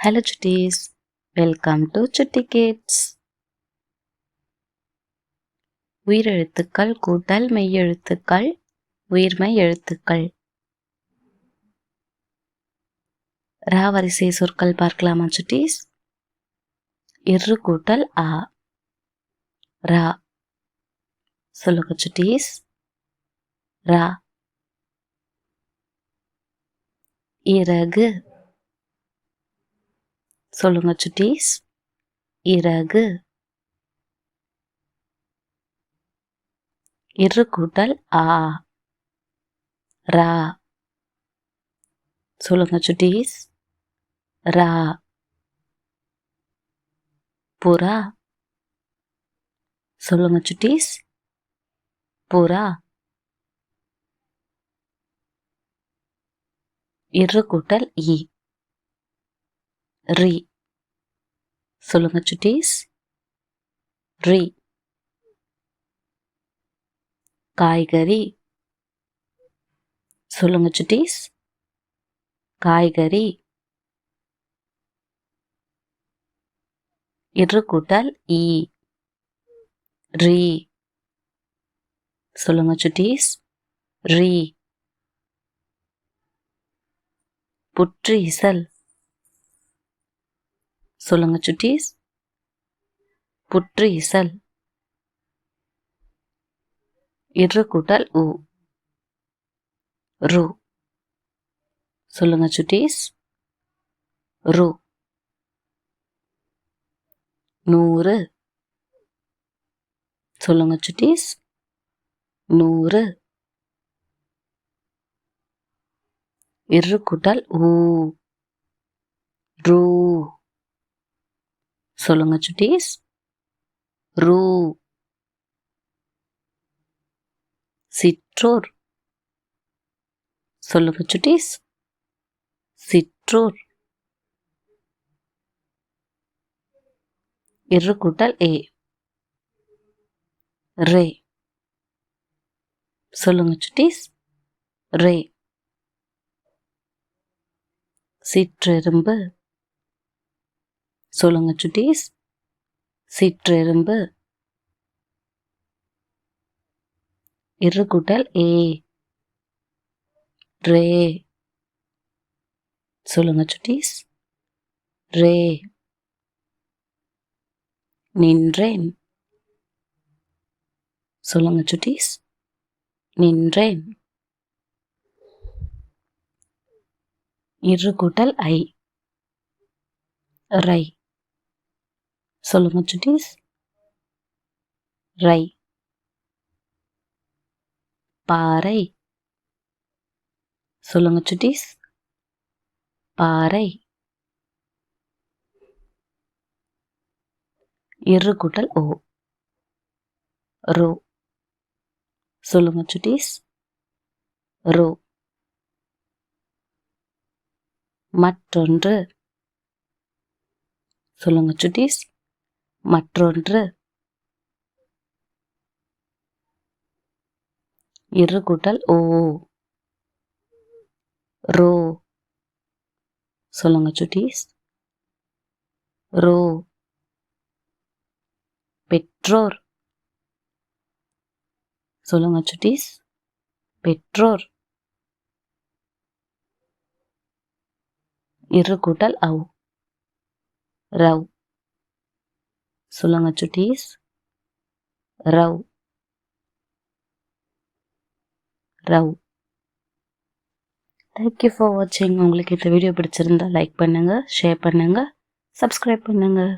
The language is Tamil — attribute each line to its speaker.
Speaker 1: ஹலோ சுட்டீஸ் வெல்கம் டு சுட்டி கிட்ஸ் உயிரெழுத்துக்கள் கூட்டல் மெய்யெழுத்துக்கள் உயிர்மை எழுத்துக்கள். ரா வரிசை சொற்கள் பார்க்கலாமா சுட்டீஸ் இரு கூட்டல் ஆ. ரா. சொல்லுங்க சுட்டீஸ் ரா. இறகு. சொல்லுங்க சுட்டீஸ். இறகு. இரு கூட்டல் ஆ. ரா. சொல்லுங்க சுட்டீஸ். ரா. புறா. சொல்லுங்க சுட்டீஸ். புறா. இரு கூட்டல் இ. ரி. சொல்லுங்க சுட்டீஸ். ரி. காய்கறி. சொல்லுங்க சுட்டீஸ். காய்கறி. இரு கூட்டல் இ. ரி. சொல்லுங்க சுட்டீஸ். ரி. புற்றீசல் சொல்லுங்க சுட்டீஸ். புற்றீசல் இரு கூட்டல் உ. ரு. சொல்லுங்க சுட்டீஸ். ரு. நூறு. சொல்லுங்க சுட்டீஸ். நூறு. இரு கூட்டல் ஊ ரூ. சொல்லுங்க சுட்டீஸ். ரூ. சிற்றோர். சொல்லுங்க சுட்டீஸ். சிற்றோர். இரு கூட்டல் ஏ. ரே. சொல்லுங்க சுட்டீஸ். ரே. சிற்றெரும்பு. சொல்லுங்க சுட்டீஸ். சிற்றெரும்பு. இரு கூட்டல் ஏ. ரே. சொல்லுங்க சுட்டீஸ். ரே. நின்றேன். சொல்லுங்க சுட்டீஸ். நின்றேன். இரு கூட்டல் ஐ. ரை. சொல்லுங்க சுட்டீஸ். ரை. பாறை. சொல்லுங்க சுட்டீஸ். பாறை. இரு கூட்டல் ஓ. ரோ. சொல்லுங்க சுட்டீஸ். ரோ. மற்றொன்று. சொல்லுங்க சுட்டீஸ். மற்றொன்று இரு கூட்டல் ஓ. ரோ. சொல்லுங்க சுட்டீஸ். ரோ. பெற்றோர். சொல்லுங்க சுட்டீஸ். பெற்றோர். இரு கூட்டல் அவ் ரவ் சொல்லுங்க சுட்டீஸ். ரவ். ரவ். தேங்க்யூ ஃபார் வாட்சிங் உங்களுக்கு இந்த வீடியோ பிடிச்சிருந்தா லைக் பண்ணுங்கள் ஷேர் பண்ணுங்கள் சப்ஸ்கிரைப் பண்ணுங்கள்